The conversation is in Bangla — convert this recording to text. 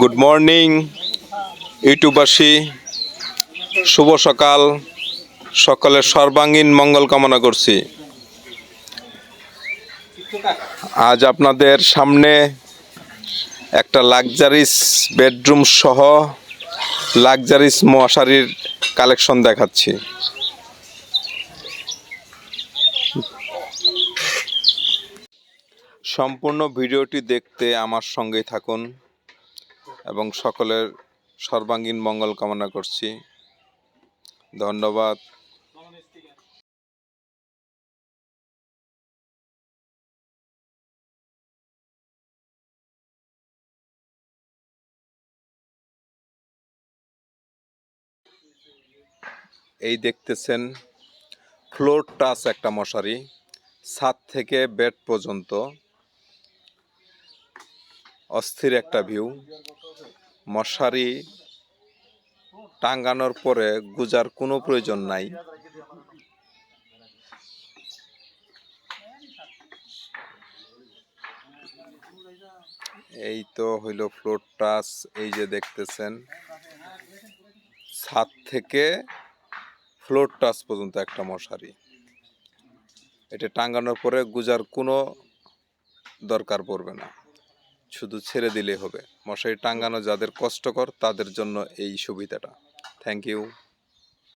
গুড মর্নিং ইউটিউবাসী শুভ সকাল। সকলের সর্বাঙ্গীন মঙ্গল কামনা করছি। আজ আপনাদের সামনে একটা লাক্সারিস বেডরুম সহ লাক্সারিস মশারির কালেকশন দেখাচ্ছি। সম্পূর্ণ ভিডিওটি দেখতে আমার সঙ্গেই থাকুন। এবং সকলের সর্বাঙ্গীন মঙ্গল কামনা করছি। ধন্যবাদ। এই দেখতেছেন ফ্লোর টাচ একটা মশারি, ছাদ থেকে বেড পর্যন্ত। অস্থির একটা ভিউ। মশারি টাঙ্গানোর পরে গুজার কোনো প্রয়োজন নাই। এই তো হইল ফ্লোর টাচ এই যে দেখতেছেন, ছাদ থেকে ফ্লোর টাচ পর্যন্ত একটা মশারি। এটা টাঙ্গানোর পরে গুজার কোনো দরকার পড়বে না। শুধু ছেড়ে দিলেই হবে। মশারি টাঙ্গানো যাদের কষ্টকর তাদের জন্য এই সুবিধাটা। Thank you